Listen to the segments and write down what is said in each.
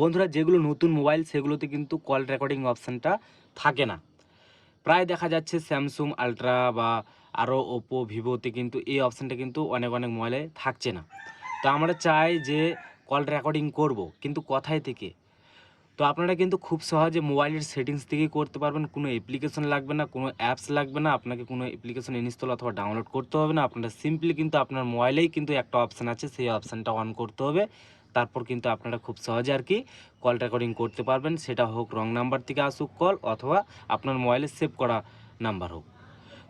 বন্ধুরা, যেগুলো নতুন মোবাইল, সেগুলোতে কিন্তু কল রেকর্ডিং অপশানটা থাকে না। প্রায় দেখা যাচ্ছে স্যামসুং আলট্রা বা আরও ওপো ভিভোতে কিন্তু এই অপশানটা কিন্তু অনেক অনেক মোবাইলে থাকছে না। তো আমরা চাই যে কল রেকর্ডিং করব, কিন্তু কথায় থেকে? তো আপনারা কিন্তু খুব সহজে মোবাইলের সেটিংস থেকেই করতে পারবেন। কোনো অ্যাপ্লিকেশন লাগবে না, কোনো অ্যাপস লাগবে না। আপনাকে কোনো অ্যাপ্লিকেশন ইনস্টল অথবা ডাউনলোড করতে হবে না। আপনারা সিম্পলি কিন্তু আপনার মোবাইলেই কিন্তু একটা অপশান আছে, সেই অপশানটা অন করতে হবে। তারপর কিন্তু আপনারা খুব সহজে আর কি কল রেকর্ডিং করতে পারবেন। সেটা হোক রং নাম্বার থেকে আসুক কল অথবা আপনার মোবাইলে সেভ করা নাম্বার হোক।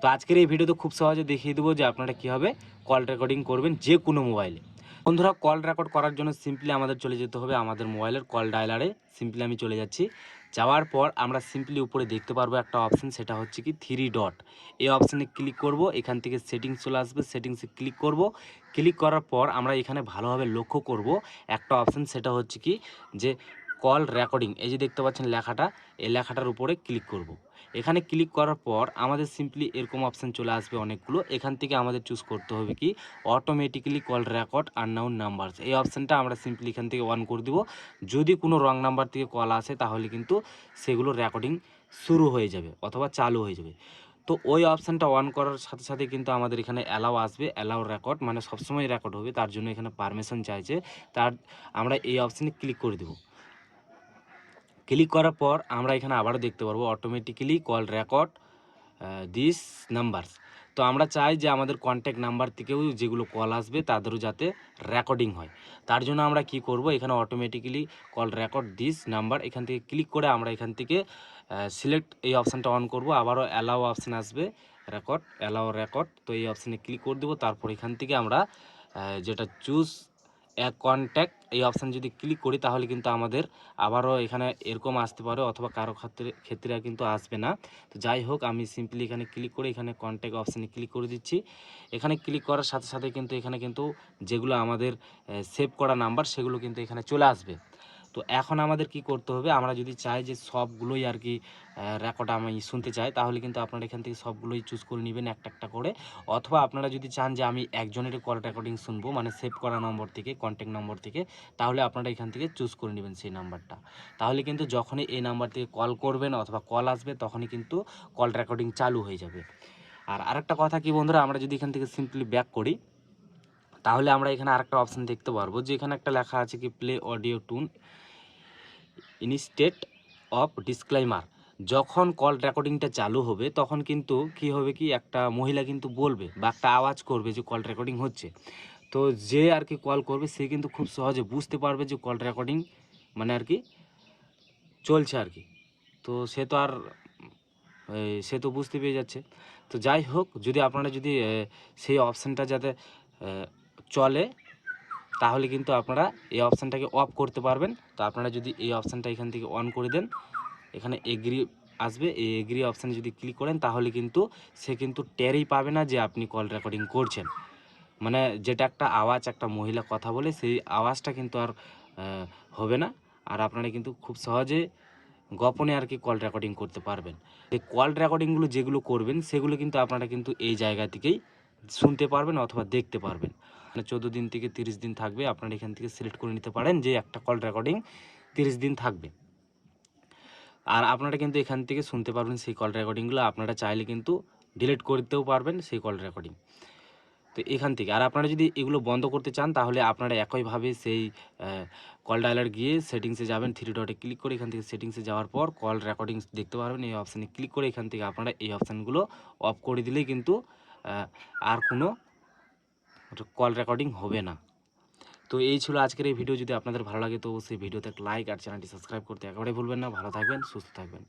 তো আজকের এই ভিডিও তো খুব সহজে দেখিয়ে দেবো যে আপনারা কীভাবে কল রেকর্ডিং করবেন যে কোনো মোবাইলে বন্ধুরা কল রেকর্ড করার জন্য সিম্পলি আমাদের চলে যেতে হবে আমাদের মোবাইলের কল ডায়লারে সিম্পলি আমি চলে যাচ্ছি। যাওয়ার পর আমরা সিম্পলি উপরে দেখতে পারব একটা অপশান সেটা হচ্ছে কি থ্রি ডট এই অপশানে ক্লিক করব, এখান থেকে সেটিংস চলে আসবে সেটিংসে ক্লিক করব। ক্লিক করার পর আমরা এখানে ভালোভাবে লক্ষ্য করব একটা অপশান সেটা হচ্ছে কি যে কল রেকর্ডিং এই যে দেখতে পাচ্ছেন লেখাটা, এই লেখাটার উপরে ক্লিক করব। এখানে ক্লিক করার পর আমাদের সিম্পলি এরকম অপশান চলে আসবে অনেকগুলো। এখান থেকে আমাদের চুজ করতে হবে কি? Automatically call record unknown number এই অপশানটা আমরা সিম্পলি এখান থেকে অন করে দিব। যদি কোনো রং নাম্বার থেকে কল আসে, তাহলে কিন্তু সেগুলো রেকর্ডিং শুরু হয়ে যাবে অথবা চালু হয়ে যাবে। তো ওই অপশানটা অন করার সাথে সাথে কিন্তু আমাদের এখানে অ্যালাউ আসবে। অ্যালাউ রেকর্ড মানে সবসময় রেকর্ড হবে। তার জন্য এখানে পারমিশন চাইছে। তার, আমরা এই অপশানে ক্লিক করে দেবো। ক্লিক করার পর আমরা এখানে আবারও দেখতে পারব automatically call record this numbers তো আমরা চাই যে আমাদের কন্ট্যাক্ট নাম্বার থেকেও যেগুলো কল আসবে তাদেরও যাতে রেকর্ডিং হয়। তার জন্য আমরা কি করব? এখানে automatically call record this number এখান থেকে ক্লিক করে আমরা এখান থেকে সিলেক্ট এই অপশানটা অন করব। আবারও অ্যালাও অপশান আসবে রেকর্ড অ্যালাও রেকর্ড তো এই অপশানে ক্লিক করে দেবো। তারপর এখান থেকে আমরা যেটা চুজ কন্ট্যাক্ট এই অপশান যদি ক্লিক করি, তাহলে কিন্তু আমাদের আবারও এখানে এরকম আসতে পারে, অথবা কারও ক্ষেত্রে ক্ষেত্রে কিন্তু আসবে না। তো যাই হোক, আমি সিম্পলি এখানে ক্লিক করে, এখানে কন্ট্যাক্ট অপশানে ক্লিক করে দিচ্ছি। এখানে ক্লিক করার সাথে সাথে কিন্তু, এখানে কিন্তু যেগুলো আমাদের সেভ করা নাম্বার সেগুলো কিন্তু এখানে চলে আসবে। তো এখন আমাদের কি করতে হবে? আমরা যদি চাই যে সবগুলোই আর কি রেকর্ড আমি শুনতে চাই, তাহলে কিন্তু আপনারা এখান থেকে সবগুলোই চুজ করে নেবেন একটা একটা করে। অথবা আপনারা যদি চান যে আমি একজনের কল রেকর্ডিং শুনব মানে সেভ করা নম্বর থেকে কন্ট্যাক্ট নম্বর থেকে, তাহলে আপনারা এখান থেকে চুজ করে নেবেন সেই নাম্বারটা তাহলে কিন্তু যখনই এই নাম্বার থেকে কল করবেন অথবা কল আসবে, তখনই কিন্তু কল রেকর্ডিং চালু হয়ে যাবে। আর আরেকটা কথা কি বন্ধুরা, আমরা যদি এখান থেকে সিম্পলি ব্যাক করি তাহলে আমরা এখানে আরেকটা অপশান দেখতে পারব যে এখানে একটা লেখা আছে কি play audio tune instead of disclaimer যখন কল রেকর্ডিংটা চালু হবে, তখন কিন্তু কি হবে কি, একটা মহিলা কিন্তু বলবে বা একটা আওয়াজ করবে যে কল রেকর্ডিং হচ্ছে। তো যে আর কি কল করবে, সে কিন্তু খুব সহজে বুঝতে পারবে যে কল রেকর্ডিং মানে আর কি চলছে আর কি। তো সে তো আর সে তো বুঝতে পেরে যাচ্ছে। তো যাই হোক, যদি আপনারা যদি সেই অপশানটা যাতে চলে, তাহলে কিন্তু আপনারা এই অপশানটাকে অফ করতে পারবেন। তো আপনারা যদি এই অপশানটা এখান থেকে অন করে দেন, এখানে এগ্রি আসবে। এই এগ্রি অপশানে যদি ক্লিক করেন, তাহলে কিন্তু সে কিন্তু টেরই পাবে না যে আপনি কল রেকর্ডিং করছেন। মানে যেটা একটা আওয়াজ, একটা মহিলা কথা বলে, সেই আওয়াজটা কিন্তু আর হবে না। আর আপনারা কিন্তু খুব সহজে গোপনে আর কি কল রেকর্ডিং করতে পারবেন। এই কল রেকর্ডিংগুলো যেগুলো করবেন, সেগুলো কিন্তু আপনারা কিন্তু এই জায়গা থেকেই শুনতে পারবেন অথবা দেখতে পারবেন। চোদ্দ দিন থেকে তিরিশ দিন থাকবে, আপনারা এখান থেকে সিলেক্ট করে নিতে পারেন যে একটা কল রেকর্ডিং তিরিশ দিন থাকবে। আর আপনারা কিন্তু এখান থেকে শুনতে পারবেন সেই কল রেকর্ডিংগুলো আপনারা চাইলে কিন্তু ডিলিট করতেও পারবেন সেই কল রেকর্ডিং তো এখান থেকে, আর আপনারা যদি এগুলো বন্ধ করতে চান, তাহলে আপনারা একইভাবে সেই কল ডায়ালার গিয়ে সেটিংসে যাবেন থ্রি ডটে ক্লিক করে এখান থেকে সেটিংসে যাওয়ার পর কল রেকর্ডিং দেখতে পারবেন, এই অপশানে ক্লিক করে এখান থেকে আপনারা এই অপশানগুলো অফ করে দিলেই কিন্তু আর কোনো কল রেকর্ডিং হবে না। তো এই ছিল আজকের এই ভিডিও যদি আপনাদের ভালো লাগে তো অবশ্যই ভিডিওতে একটা লাইক আর চ্যানেলটি সাবস্ক্রাইব করতে একেবারে ভুলবেন না। ভালো থাকবেন, সুস্থ থাকবেন।